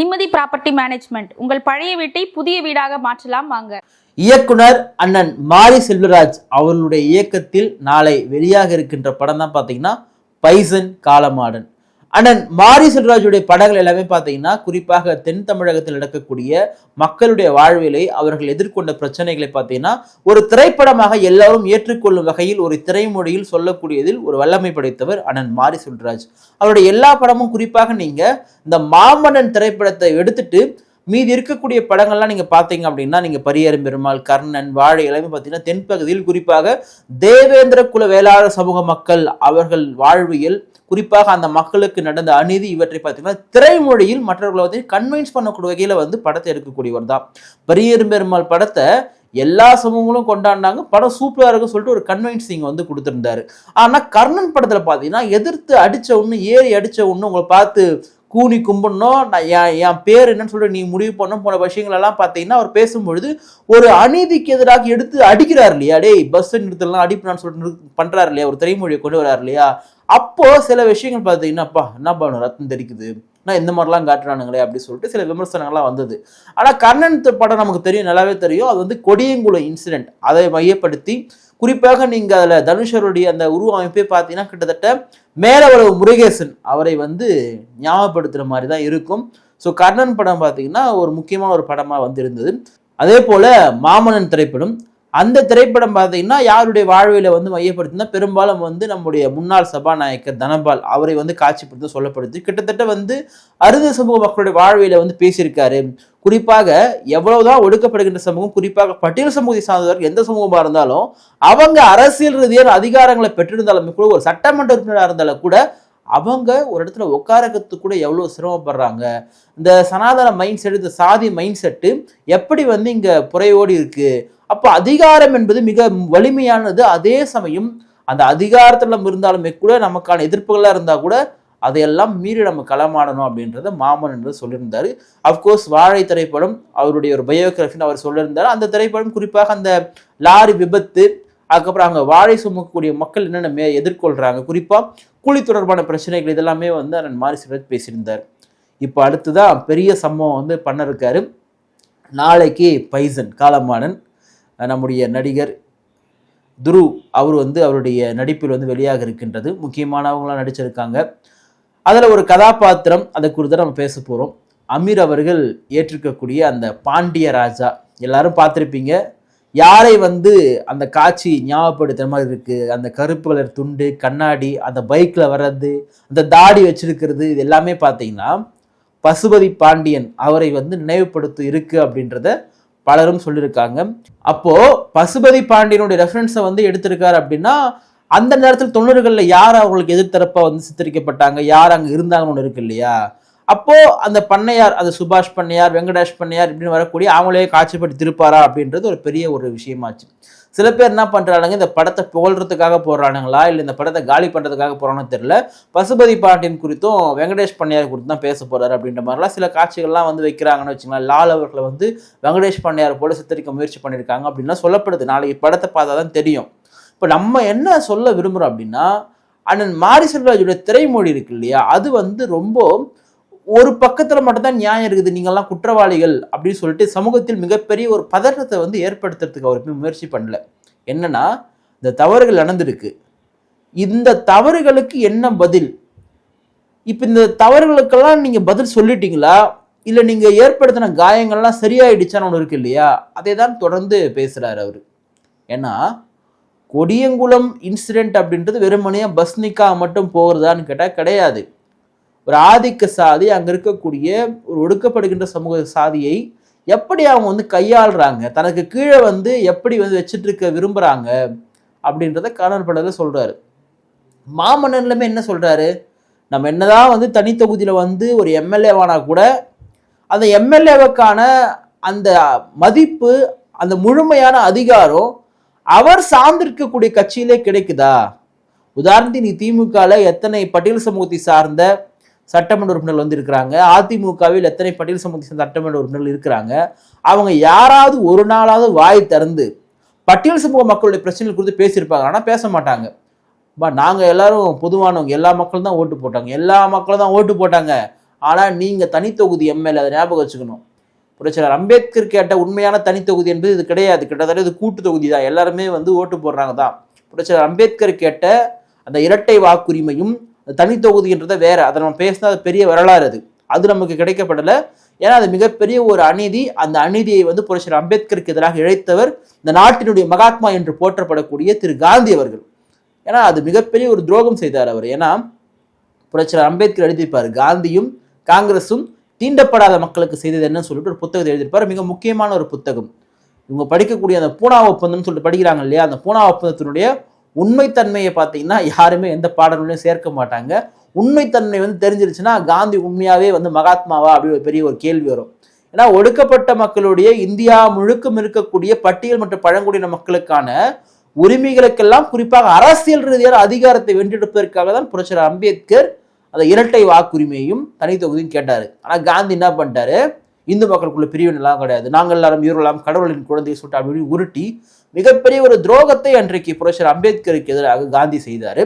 நிம்மதி property management. உங்கள் பழைய வீட்டை புதிய வீடாக மாற்றலாம் வாங்க. இயக்குனர் அண்ணன் மாரி செல்வராஜ் அவர்களுடைய இயக்கத்தில் நாளை வெளியாக இருக்கின்ற படம் தான் பார்த்தீங்கன்னா பைசன் காலமாடன். அண்ட் மாரி செல்வராஜுடைய படங்கள் எல்லாமே பார்த்தீங்கன்னா குறிப்பாக தென் தமிழகத்தில் நடக்கக்கூடிய மக்களுடைய வாழ்விலை அவர்கள் எதிர்கொண்ட பிரச்சனைகளை பார்த்தீங்கன்னா ஒரு திரைப்படமாக எல்லாரும் ஏற்றுக்கொள்ளும் வகையில் ஒரு திரைமொழியில் சொல்லக்கூடியதில் ஒரு வல்லமை படைத்தவர் அண்ணன் மாரி செல்வராஜ். அவருடைய எல்லா படமும் குறிப்பாக நீங்க இந்த மாமன்னன் திரைப்படத்தை எடுத்துட்டு மீதி இருக்கக்கூடிய படங்கள்லாம் நீங்கள் பார்த்தீங்க அப்படின்னா நீங்கள் பரியரும் பெருமாள் கர்ணன் வாழை எல்லாமே பார்த்தீங்கன்னா தென்பகுதியில் குறிப்பாக தேவேந்திர குல வேளாளர் சமூக மக்கள் அவர்கள் வாழ்வியல் குறிப்பாக அந்த மக்களுக்கு நடந்த அநீதி இவற்றை பார்த்தீங்கன்னா திரைமொழியில் மற்றவர்களை வந்து கன்வின்ஸ் பண்ணக்கூடிய வகையில் வந்து படத்தை எடுக்கக்கூடியவர் தான். பரியரும் பெருமாள் படத்தை எல்லா சமூகங்களும் கொண்டாடினாங்க. படம் சூப்பராக இருக்குன்னு சொல்லிட்டு ஒரு கன்வின்சிங் வந்து கொடுத்துருந்தாரு. ஆனால் கர்ணன் படத்தில் பார்த்தீங்கன்னா எதிர்த்து அடித்த ஒன்று ஏறி அடித்த ஒன்று உங்களை பார்த்து கூனி கும்பிடணும் நான் என் என் பேர் என்னன்னு சொல்லிட்டு நீ முடிவு பண்ணும் போன விஷயங்கள் எல்லாம் பார்த்தீங்கன்னா அவர் பேசும்பொழுது ஒரு அநீதிக்கு எதிராக எடுத்து அடிக்கிறார் இல்லையா? டேய் பஸ் நிறுத்தலாம் அடிப்படான்னு சொல்லிட்டு பண்ணுறாரு இல்லையா? ஒரு திரைமொழியை கொண்டு வராரு இல்லையா? அப்போது சில விஷயங்கள் பார்த்தீங்கன்னாப்பா என்ன பண்ணணும் ரத்தம் தெரிக்குது? நான் இந்த மாதிரிலாம் காட்டுறானுங்களே? அப்படி சொல்லிட்டு சில விமர்சனங்கள்லாம் வந்தது. ஆனால் கண்ணன் படம் நமக்கு தெரியும் நல்லாவே தெரியும். அது வந்து கொடியங்குளம் இன்சிடென்ட் அதை மையப்படுத்தி குறிப்பாக நீங்கள் அதில் தனுஷருடைய அந்த உருவமைப்பே பார்த்தீங்கன்னா கிட்டத்தட்ட மேலவளவு முருகேசன் அவரை வந்து ஞாபகப்படுத்துகிற மாதிரி தான் இருக்கும். ஸோ கர்ணன் படம் பார்த்தீங்கன்னா ஒரு முக்கியமான ஒரு படமாக வந்து இருந்தது அதே போல் மாமன்னன் திரைப்படம். அந்த திரைப்படம் பார்த்தீங்கன்னா யாருடைய வாழ்வில வந்து மையப்படுத்தினா பெரும்பாலும் வந்து நம்முடைய முன்னாள் சபாநாயகர் தனபால் அவரை வந்து காட்சிப்படுத்த சொல்லப்படுது. கிட்டத்தட்ட வந்து அறுதி சமூக மக்களுடைய வாழ்வில வந்து பேசியிருக்காரு. குறிப்பாக எவ்வளவுதான் ஒடுக்கப்படுகின்ற சமூகம் குறிப்பாக பட்டியல் சமூகத்தை சார்ந்தவர்கள் எந்த சமூகமாக இருந்தாலும் அவங்க அரசியல் ரீதியான அதிகாரங்களை பெற்றிருந்தாலுமே கூட ஒரு சட்டமன்ற உறுப்பினராக இருந்தாலும் கூட அவங்க ஒரு இடத்துல உட்காரத்துக்கு கூட எவ்வளோ சிரமப்படுறாங்க? இந்த சனாதன மைண்ட் செட் இந்த சாதி மைண்ட் செட்டு எப்படி வந்து இங்கே புறையோடி இருக்கு? அப்போ அதிகாரம் என்பது மிக வலிமையானது. அதே சமயம் அந்த அதிகாரத்தில் இருந்தாலுமே கூட நமக்கான எதிர்ப்புகளாக இருந்தால் கூட அதையெல்லாம் மீறி நம்ம களமாடணும் அப்படின்றத மாமன் என்று சொல்லியிருந்தாரு. அஃப்கோர்ஸ் வாழை திரைப்படம் அவருடைய ஒரு பயோகிராஃபின்னு அவர் சொல்லியிருந்தார். அந்த திரைப்படம் குறிப்பாக அந்த லாரி விபத்து அதுக்கப்புறம் அங்கே வாழை சுமக்கக்கூடிய மக்கள் என்னென்ன மே எதிர்கொள்கிறாங்க குறிப்பாக கூலி தொடர்பான பிரச்சனைகள் இதெல்லாமே வந்து அண்ணன் மாரி சிவராஜ் பேசியிருந்தார். இப்போ அடுத்ததான் பெரிய சம்பவம் வந்து பண்ண இருக்காரு நாளைக்கு பைசன் காலமானன் நம்முடைய நடிகர் துரு அவர் வந்து அவருடைய நடிப்பில் வந்து வெளியாக இருக்கின்றது. முக்கியமானவங்களாம் நடிச்சிருக்காங்க. அதில் ஒரு கதாபாத்திரம் அதை குறித்து நம்ம பேச போகிறோம் அமீர் அவர்கள் ஏற்றிருக்கக்கூடிய அந்த பாண்டிய ராஜா. எல்லாரும் பார்த்துருப்பீங்க. யாரை வந்து அந்த காட்சி ஞாபகப்படுத்துகிற மாதிரி இருக்குது அந்த கருப்பு கலர் துண்டு கண்ணாடி அந்த பைக்கில் வர்றது அந்த தாடி வச்சிருக்கிறது இது எல்லாமே பார்த்தீங்கன்னா பசுபதி பாண்டியன் அவரை வந்து நினைவுபடுத்து இருக்கு அப்படின்றத பலரும் சொல்லியிருக்காங்க. அப்போது பசுபதி பாண்டியனுடைய ரெஃபரன்ஸை வந்து எடுத்திருக்காரு அப்படின்னா அந்த நேரத்தில் தொண்ணூறுகளில் யார் அவங்களுக்கு எதிர்த்தரப்பா வந்து சித்தரிக்கப்பட்டாங்க? யார் அங்கே இருந்தாங்கன்னு ஒன்று இருக்கு இல்லையா? அப்போ அந்த பண்ணையார் அந்த சுபாஷ் பண்ணையார் வெங்கடேஷ் பண்ணையார் இப்படின்னு வரக்கூடிய அவங்களே காட்சிப்பட்டு திருப்பாரா அப்படின்றது ஒரு பெரிய ஒரு விஷயமாச்சு. சில பேர் என்ன பண்ணுறானுங்க இந்த படத்தை புகழ்றதுக்காக போடுறானுங்களா? இல்லை இந்த படத்தை காலி பண்ணுறதுக்காக போகிறானு தெரில பசுபதி பாண்டியன் குறித்தும் வெங்கடேஷ் பண்ணையார் குறித்து தான் பேச போகிறாரு அப்படின்ற மாதிரிலாம் சில காட்சிகள்லாம் வந்து வைக்கிறாங்கன்னு வச்சுக்கலாம் லால் அவர்களை வந்து வெங்கடேஷ் பண்ணையார் போல சித்தரிக்க முயற்சி பண்ணியிருக்காங்க அப்படின்லாம் சொல்லப்படுது. நாளைக்கு படத்தை பார்த்தா தான் தெரியும். இப்போ நம்ம என்ன சொல்ல விரும்புகிறோம் அப்படின்னா அண்ணன் மாரி செல்வராஜுடைய திரைமொழி இருக்கு இல்லையா? அது வந்து ரொம்ப ஒரு பக்கத்தில் மட்டும்தான் நியாயம் இருக்குது. நீங்கள்லாம் குற்றவாளிகள் அப்படின்னு சொல்லிட்டு சமூகத்தில் மிகப்பெரிய ஒரு பதற்றத்தை வந்து ஏற்படுத்துறதுக்கு அவர் முயற்சி பண்ணல. என்னன்னா இந்த தவறுகள் நடந்திருக்கு. இந்த தவறுகளுக்கு என்ன பதில்? இப்போ இந்த தவறுகளுக்கெல்லாம் நீங்கள் பதில் சொல்லிட்டீங்களா? இல்லை நீங்கள் ஏற்படுத்தின காயங்கள்லாம் சரியாயிடுச்சான்னு ஒன்று இருக்கு இல்லையா? அதை தான் தொடர்ந்து பேசுகிறார் அவர். ஏன்னா ஒடியங்குளம் இன்சிடென்ட் அப்படின்றது வெறுமனையாக பஸ் நிக்கா மட்டும் போகிறதான்னு கேட்டால் கிடையாது. ஒரு ஆதிக்க சாதி அங்கே இருக்கக்கூடிய ஒரு ஒடுக்கப்படுகின்ற சமூக சாதியை எப்படி அவங்க வந்து கையாளுறாங்க? தனக்கு கீழே வந்து எப்படி வந்து வச்சுட்டு இருக்க விரும்புகிறாங்க அப்படின்றத காணல் படத்தில் சொல்கிறாரு மாமன்னன்லுமே என்ன சொல்கிறாரு நம்ம என்னதான் வந்து தனித்தொகுதியில் வந்து ஒரு எம்எல்ஏவானா கூட அந்த எம்எல்ஏவுக்கான அந்த மதிப்பு அந்த முழுமையான அதிகாரம் அவர் சார்ந்திருக்கக்கூடிய கட்சியிலே கிடைக்குதா? உதாரணத்துக்கு நீ திமுகவில் எத்தனை பட்டியல் சமூகத்தை சார்ந்த சட்டமன்ற உறுப்பினர்கள் வந்து இருக்கிறாங்க அதிமுகவில் எத்தனை பட்டியல் சமூகத்தை சார்ந்த சட்டமன்ற உறுப்பினர்கள் இருக்கிறாங்க? அவங்க யாராவது ஒரு நாளாவது வாய் திறந்து பட்டியல் சமூக மக்களுடைய பிரச்சனைகள் குறித்து பேசியிருப்பாங்க. ஆனால் பேச மாட்டாங்க. பா நாங்கள் எல்லாரும் பொதுவானவங்க. எல்லா மக்களும் தான் ஓட்டு போட்டாங்க. எல்லா மக்களும் தான் ஓட்டு போட்டாங்க. ஆனால் நீங்கள் தனித்தொகுதி எம்எல்ஏ அதை ஞாபகம் வச்சுக்கணும். புரட்சியாளர் அம்பேத்கர் கேட்ட உண்மையான தனித்தொகுதி என்பது இது கிடையாது. கிட்டத்தட்ட இது கூட்டு தொகுதி தான். எல்லாருமே வந்து ஓட்டு போடுறாங்க தான். புரட்சியாளர் அம்பேத்கர் கேட்ட அந்த இரட்டை வாக்குரிமையும் அந்த தனித்தொகுதின்றதை வேற. அதை நம்ம பேசினா அது பெரிய வரலாறு அது. அது நமக்கு கிடைக்கப்படலை. ஏன்னா அது மிகப்பெரிய ஒரு அநீதி. அந்த அநீதியை வந்து புரட்சியாளர் அம்பேத்கருக்கு எதிராக இழைத்தவர் இந்த நாட்டினுடைய மகாத்மா என்று போற்றப்படக்கூடிய திரு காந்தி அவர்கள். ஏன்னா அது மிகப்பெரிய ஒரு துரோகம் செய்தார் அவர். ஏன்னா புரட்சியாளர் அம்பேத்கர் எழுதியிருப்பார் காந்தியும் காங்கிரஸும் தீண்டப்படாத மக்களுக்கு செய்தது என்னன்னு சொல்லிட்டு ஒரு புத்தகத்தை எழுதியிருப்பார். மிக முக்கியமான ஒரு புத்தகம். இவங்க படிக்கக்கூடிய அந்த பூனா ஒப்பந்தம்னு சொல்லிட்டு படிக்கிறாங்க இல்லையா? அந்த பூனா ஒப்பந்தத்தினுடைய உண்மைத்தன்மையை பார்த்தீங்கன்னா யாருமே எந்த பாடல்களையும் சேர்க்க மாட்டாங்க. உண்மைத்தன்மை வந்து தெரிஞ்சிருச்சுன்னா காந்தி உண்மையாவே வந்து மகாத்மாவா அப்படி ஒரு பெரிய ஒரு கேள்வி வரும். ஏன்னா ஒடுக்கப்பட்ட மக்களுடைய இந்தியா முழுக்கம் இருக்கக்கூடிய பட்டியல் மற்றும் பழங்குடியின மக்களுக்கான உரிமைகளுக்கெல்லாம் குறிப்பாக அரசியல் ரீதியான அதிகாரத்தை வென்றெடுப்பதற்காக தான் புரட்சியாளர் அம்பேத்கர் அந்த இரட்டை வாக்குரிமையும் தனி தொகுதியும் ஆனால் காந்தி என்ன பண்ணிட்டாரு? இந்து மக்களுக்குள்ள பிரிவினெல்லாம் கிடையாது. நாங்கள் எல்லாரும் இவரெல்லாம் கடவுளின் குழந்தையை சுட்டு அப்படின்னு உருட்டி மிகப்பெரிய ஒரு துரோகத்தை அன்றைக்கு புரட்சியாளர் அம்பேத்கருக்கு எதிராக காந்தி செய்தார்.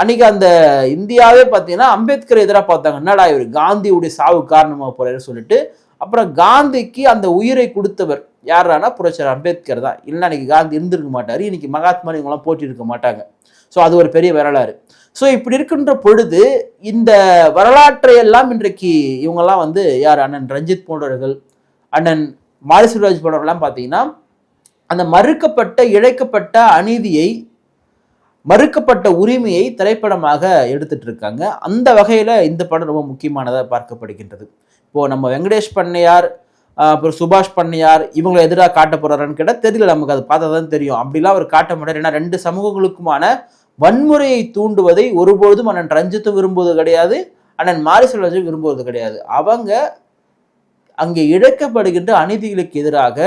அன்னைக்கு அந்த இந்தியாவே பார்த்தீங்கன்னா அம்பேத்கர் எதிராக பார்த்தாங்க. என்னடா இவர்? காந்தியுடைய சாவு காரணமாக போறாரு சொல்லிட்டு அப்புறம் காந்திக்கு அந்த உயிரை கொடுத்தவர் யாரானா புரட்சியாளர் அம்பேத்கர் தான். இல்லைன்னா இன்னைக்கு காந்தி இருந்திருக்க மாட்டார். இன்னைக்கு மகாத்மா இவங்களாம் போட்டி இருக்க மாட்டாங்க. ஸோ அது ஒரு பெரிய வரலாறு. ஸோ இப்படி இருக்கின்ற பொழுது இந்த வரலாற்றை எல்லாம் இன்றைக்கு இவங்கெல்லாம் வந்து யார்? அண்ணன் ரஞ்சித் போன்றவர்கள் அண்ணன் மாரிசுராஜ் போன்றவர்கள்லாம் பார்த்தீங்கன்னா அந்த மறுக்கப்பட்ட இழைக்கப்பட்ட அநீதியை மறுக்கப்பட்ட உரிமையை திரைப்படமாக எடுத்துட்டு இருக்காங்க அந்த வகையில் இந்த படம் ரொம்ப முக்கியமானதாக பார்க்கப்படுகின்றது. இப்போது நம்ம வெங்கடேஷ் பண்ணையார் அப்புறம் சுபாஷ் பண்ணையார் இவங்களை எதிராக காட்ட போறாருன்னு கேட்டால் தெரியல நமக்கு அது பார்த்தா தான் தெரியும். அப்படிலாம் அவர் காட்ட முடியாது ஏன்னா ரெண்டு சமூகங்களுக்குமான வன்முறையை தூண்டுவதை ஒருபொழுதும் அண்ணன் ரஞ்சித்தும் விரும்புவது கிடையாது அண்ணன் மாரிசுராஜும் விரும்புவது கிடையாது. அவங்க அங்கே இழக்கப்படுகின்ற அநீதிகளுக்கு எதிராக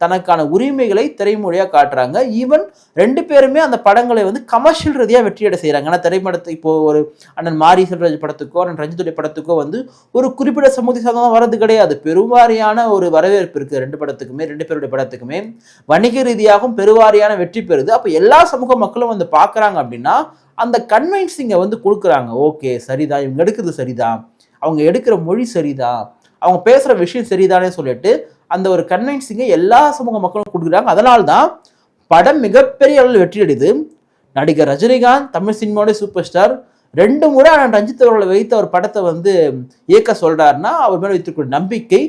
தனக்கான உரிமைகளை திரைமொழியாக காட்டுறாங்க. ஈவன் ரெண்டு பேருமே அந்த படங்களை வந்து கமர்ஷியல் ரீதியாக வெற்றியடை செய்கிறாங்க ஆனால் திரைப்படத்தை இப்போ ஒரு அண்ணன் மாரி செல்வராஜ் படத்துக்கோ அண்ணன் ரஞ்சித்துடைய படத்துக்கோ வந்து ஒரு குறிப்பிட்ட சமூக சாதனம் வரது கிடையாது. பெருவாரியான ஒரு வரவேற்பு இருக்குது ரெண்டு படத்துக்குமே ரெண்டு பேருடைய படத்துக்குமே. வணிக ரீதியாகவும் பெருவாரியான வெற்றி பெறுது. அப்போ எல்லா சமூக மக்களும் வந்து பார்க்குறாங்க அப்படின்னா அந்த கன்வின்சிங்கை வந்து கொடுக்குறாங்க. ஓகே சரிதான். இவங்க எடுக்கிறது சரிதான். அவங்க எடுக்கிற மொழி சரிதான். அவங்க பேசுகிற விஷயம் சரிதானே சொல்லிட்டு அந்த ஒரு கன்வின்சிங்கை எல்லா சமூக மக்களும் கொடுக்குறாங்க. அதனால தான் படம் மிகப்பெரிய அளவில் வெற்றியடையுது நடிகர் ரஜினிகாந்த் தமிழ் சினிமாவுடைய சூப்பர் ஸ்டார் ரெண்டு முறை நான் ரஞ்சித் அவர்களை வைத்து அவர் படத்தை வந்து இயக்க சொல்கிறாருன்னா அவர் மேலே வைத்திருக்கிற நம்பிக்கை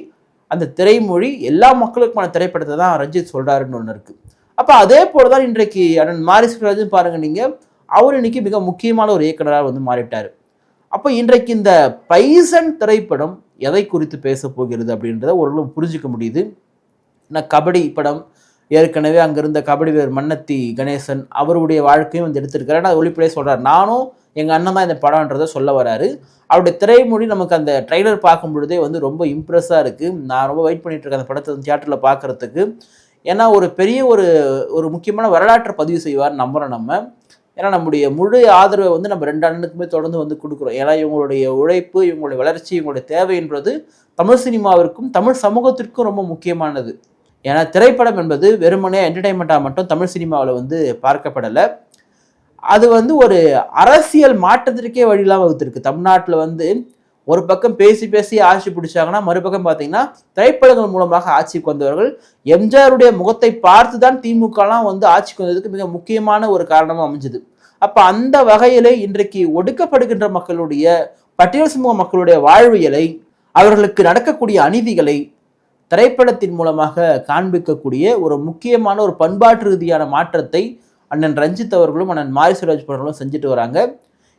அந்த திரைமொழி எல்லா மக்களுக்குமான திரைப்படத்தை தான் ரஞ்சித் சொல்கிறாருன்னு ஒன்று இருக்குது அப்போ அதே போல தான் இன்றைக்கு அண்ணன் மாரி சுரராஜன் பாருங்க நீங்கள் அவர் இன்னைக்கு மிக முக்கியமான ஒரு இயக்குனராக வந்து மாறிட்டார். அப்போ இன்றைக்கு இந்த பைசன் திரைப்படம் எதை குறித்து பேச போகிறது அப்படின்றத ஓரளவு புரிஞ்சிக்க முடியுது. நான் கபடி படம் ஏற்கனவே அங்க இருந்த கபடி வீரர் மன்னத்தி கணேசன் அவருடைய வாழ்க்கையும் வந்து எடுத்திருக்காரு. ஆனால் ஒளிப்படையே சொல்கிறார் நானும் எங்கள் அண்ணன் தான் இந்த படம்ன்றதை சொல்ல வராரு. அவருடைய திரைமொழி நமக்கு அந்த ட்ரைலர் பார்க்கும் பொழுதே வந்து ரொம்ப இம்ப்ரெஸ்ஸாக இருக்குது நான் ரொம்ப வெயிட் பண்ணிகிட்ருக்கேன் இருக்கேன் அந்த படத்தை தியேட்டரில் பார்க்குறதுக்கு. ஏன்னா ஒரு பெரிய ஒரு ஒரு முக்கியமான வரலாற்றை பதிவு செய்வார் நம்புகிறோம் நம்ம. ஏன்னா நம்முடைய முழு ஆதரவை வந்து நம்ம ரெண்டு அண்ணனுக்குமே தொடர்ந்து வந்து கொடுக்குறோம். ஏன்னா இவங்களுடைய உழைப்பு இவங்களுடைய வளர்ச்சி இவங்களுடைய தேவைன்றது தமிழ் சினிமாவிற்கும் தமிழ் சமூகத்திற்கும் ரொம்ப முக்கியமானது. ஏன்னா திரைப்படம் என்பது வெறுமனே என்டர்டைன்மெண்ட்டாக மட்டும் தமிழ் சினிமாவில் வந்து பார்க்கப்படலை. அது வந்து ஒரு அரசியல் மாற்றத்திற்கே வழியெல்லாம் வகுத்திருக்கு. தமிழ்நாட்டில் வந்து ஒரு பக்கம் பேசி பேசி ஆட்சி பிடிச்சாங்கன்னா மறுபக்கம் பார்த்தீங்கன்னா திரைப்படங்கள் மூலமாக ஆட்சிக்கு வந்தவர்கள் எம்ஜிஆருடைய முகத்தை பார்த்து தான் திமுகலாம் வந்து ஆட்சிக்கு வந்ததுக்கு மிக முக்கியமான ஒரு காரணமாக அமைஞ்சது. அப்போ அந்த வகையிலே இன்றைக்கு ஒடுக்கப்படுகின்ற மக்களுடைய பட்டியல் சமூக மக்களுடைய வாழ்வியலை அவர்களுக்கு நடக்கக்கூடிய அநீதிகளை திரைப்படத்தின் மூலமாக காண்பிக்கக்கூடிய ஒரு முக்கியமான ஒரு பண்பாட்டு ரீதியான மாற்றத்தை அண்ணன் ரஞ்சித் அவர்களும் அண்ணன் மாரிசுராஜ் அவர்களும் செஞ்சுட்டு வராங்க.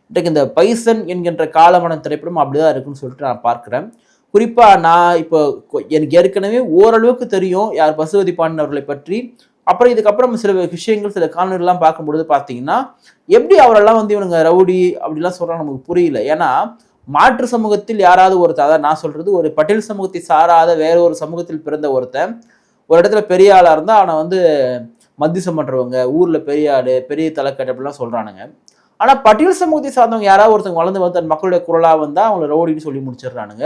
இன்றைக்கு இந்த பைசன் என்கின்ற காலமன திரைப்படம் அப்படிதான் இருக்குன்னு சொல்லிட்டு நான் பார்க்குறேன். குறிப்பாக நான் இப்போ கொ- எனக்கு ஏற்கனவே ஓரளவுக்கு தெரியும் யார் பசுபதி பாண்டியன் அவர்களை பற்றி. அப்புறம் இதுக்கப்புறம் சில விஷயங்கள் சில காணொலிகள்லாம் பார்க்கும்பொழுது பார்த்தீங்கன்னா எப்படி அவரெல்லாம் வந்து இவனுங்க ரவுடி அப்படிலாம் சொல்கிறாங்க நமக்கு புரியல. ஏன்னா மாற்று சமூகத்தில் யாராவது ஒருத்தர் அதாவது நான் சொல்றது ஒரு பட்டியல் சமூகத்தை சாராத வேற ஒரு சமூகத்தில் பிறந்த ஒருத்தன் ஒரு இடத்துல பெரிய ஆளாக இருந்தால் அவனை வந்து மத்தியசம் பண்ணுறவங்க ஊரில் பெரிய ஆடு பெரிய தலைக்கட்டு அப்படிலாம் சொல்கிறானுங்க ஆனால் பட்டியல் சமூகத்தை சார்ந்தவங்க யாராவது ஒருத்தவங்க வளர்ந்து வந்து தன் மக்களுடைய குரலாக வந்தால் அவங்களை ரவுடின்னு சொல்லி முடிச்சிடுறானுங்க.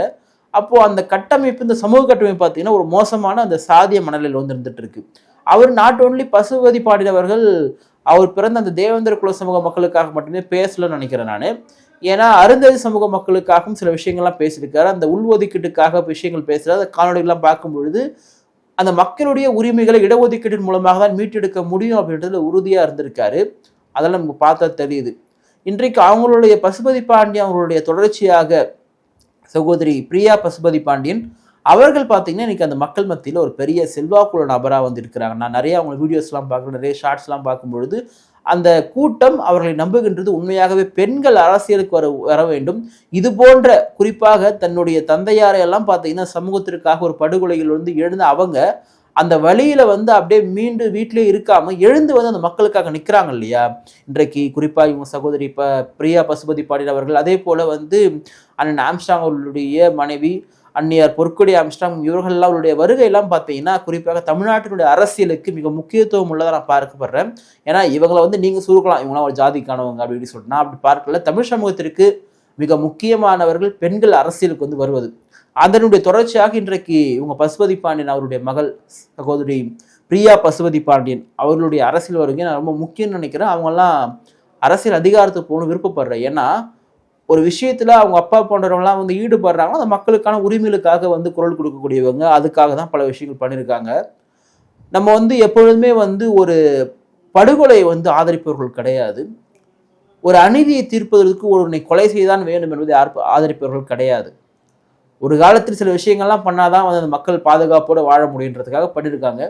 அப்போது அந்த கட்டமைப்பு இந்த சமூக கட்டமைப்பு பார்த்தீங்கன்னா ஒரு மோசமான அந்த சாதிய மனநிலையில் வந்து இருந்துட்டு இருக்கு. அவர் நாட் ஓன்லி பசுபதி பாடினவர்கள் அவர் பிறந்த அந்த தேவேந்திர குல சமூக மக்களுக்காக மட்டுமே பேசலன்னு நினைக்கிறேன் நான். ஏன்னா அருந்ததி சமூக மக்களுக்காகவும் சில விஷயங்கள்லாம் பேசியிருக்காரு. அந்த உள்ஒதுக்கீட்டுக்காக விஷயங்கள் பேசுகிறார் அந்த காணொலிகள்லாம் பார்க்கும் பொழுது அந்த மக்களுடைய உரிமைகளை இடஒதுக்கீட்டின் மூலமாக தான் மீட்டெடுக்க முடியும் அப்படின்றதுல உறுதியாக இருந்திருக்காரு. அதெல்லாம் நமக்கு பார்த்தா தெரியுது. இன்றைக்கு அவங்களுடைய பசுபதி பாண்டியன் அவங்களுடைய தொடர்ச்சியாக சகோதரி பிரியா பசுபதி பாண்டியன் அவர்கள் பார்த்தீங்கன்னா இன்னைக்கு அந்த மக்கள் மத்தியில் ஒரு பெரிய செல்வாக்குள்ள நபராக வந்து இருக்கிறாங்க நான் நிறைய அவங்க வீடியோஸ்லாம் பார்க்குறேன் நிறைய ஷார்ட்ஸ்லாம் பார்க்கும்பொழுது அந்த கூட்டம் அவர்களை நம்புகின்றது உண்மையாகவே பெண்கள் அரசியலுக்கு வர வர வேண்டும். இது போன்ற குறிப்பாக தன்னுடைய தந்தையாரை எல்லாம் பார்த்தீங்கன்னா சமூகத்திற்காக ஒரு படுகொலைகள் வந்து எழுந்த அவங்க அந்த வழியில வந்து அப்படியே மீண்டு வீட்டிலே இருக்காம எழுந்து வந்து அந்த மக்களுக்காக நிற்கிறாங்க இல்லையா? இன்றைக்கு குறிப்பா இவங்க சகோதரி ப பிரியா பசுபதி பாடியன் அவர்கள் அதே போல வந்து அண்ணன் ஆம்ஸ்டாங் அவர்களுடைய மனைவி அந்நியர் பொற்கொடி ஆம்ஸ்டாங் இவர்கள்லாம் அவருடைய வருகையெல்லாம் பார்த்தீங்கன்னா குறிப்பாக தமிழ்நாட்டினுடைய அரசியலுக்கு மிக முக்கியத்துவம் உள்ளதாக நான் பார்க்கப்படுறேன். ஏன்னா இவங்களை வந்து நீங்கள் சுருக்கலாம் இவங்களாம் ஒரு ஜாதிக்கானவங்க அப்படின்னு சொல்லிட்டு. நான் அப்படி பார்க்கல. தமிழ் சமூகத்திற்கு மிக முக்கியமானவர்கள் பெண்கள் அரசியலுக்கு வந்து வருவது. அதனுடைய தொடர்ச்சியாக இன்றைக்கு இவங்க பசுபதி பாண்டியன் அவருடைய மகள் சகோதரி பிரியா பசுபதி பாண்டியன் அவர்களுடைய அரசியல் வருகை நான் ரொம்ப முக்கியம்னு நினைக்கிறேன். அவங்கெல்லாம் அரசியல் அதிகாரத்துக்கு போகணும் விருப்பப்படுறேன். ஏன்னா ஒரு விஷயத்தில் அவங்க அப்பா போன்றவங்களாம் வந்து ஈடுபடுறாங்களோ அந்த மக்களுக்கான உரிமைகளுக்காக வந்து குரல் கொடுக்கக்கூடியவங்க அதுக்காக தான் பல விஷயங்கள் பண்ணியிருக்காங்க நம்ம வந்து எப்பொழுதுமே வந்து ஒரு படுகொலையை வந்து ஆதரிப்பவர்கள் கிடையாது. ஒரு அநீதியை தீர்ப்பதற்கு ஒருவனை கொலை செய்தான் வேண்டும் என்பதை ஆர்ப்ப- ஆதரிப்பவர்கள் கிடையாது. ஒரு காலத்தில் சில விஷயங்கள்லாம் பண்ணாதான் வந்து அந்த மக்கள் பாதுகாப்போடு வாழ முடியுன்றதுக்காக பண்ணியிருக்காங்க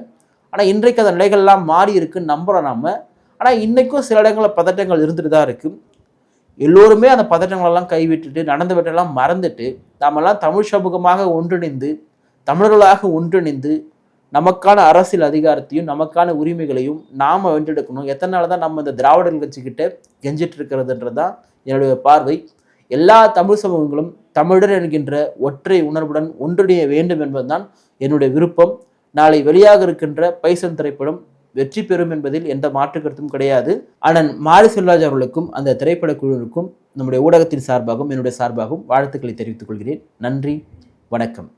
ஆனால் இன்றைக்கு அந்த நிலைகள்லாம் மாறி இருக்குன்னு நம்புகிறோம் நம்ம ஆனால் இன்றைக்கும் சில இடங்களில் பதட்டங்கள் இருந்துட்டு தான் இருக்குது எல்லோருமே அந்த பதட்டங்களெல்லாம் கைவிட்டுட்டு நடந்தவற்றெல்லாம் மறந்துட்டு நாமெல்லாம் தமிழ் சமூகமாக ஒன்றிணைந்து தமிழர்களாக ஒன்றிணைந்து நமக்கான அரசியல் அதிகாரத்தையும் நமக்கான உரிமைகளையும் நாம் வென்றெடுக்கணும். எத்தனை நாள் தான் நம்ம இந்த திராவிடர்கள் கட்சிக்கிட்ட கெஞ்சிட்டு இருக்கிறதுன்றது தான் என்னுடைய பார்வை. எல்லா தமிழ் சமூகங்களும் தமிழர் என்கின்ற ஒற்றை உணர்வுடன் ஒன்றிணைய வேண்டும் என்பதுதான் என்னுடைய விருப்பம். நாளை வெளியாக இருக்கின்ற பைசன் திரைப்படம் வெற்றி பெறும் என்பதில் எந்த மாற்று கருத்தும் கிடையாது. அண்ணன் மாரி செல்வராஜ் அவர்களுக்கும் அந்த திரைப்பட குழுவிற்கும் நம்முடைய ஊடகத்தின் சார்பாகவும் என்னுடைய சார்பாகவும் வாழ்த்துக்களை தெரிவித்துக் கொள்கிறேன். நன்றி வணக்கம்.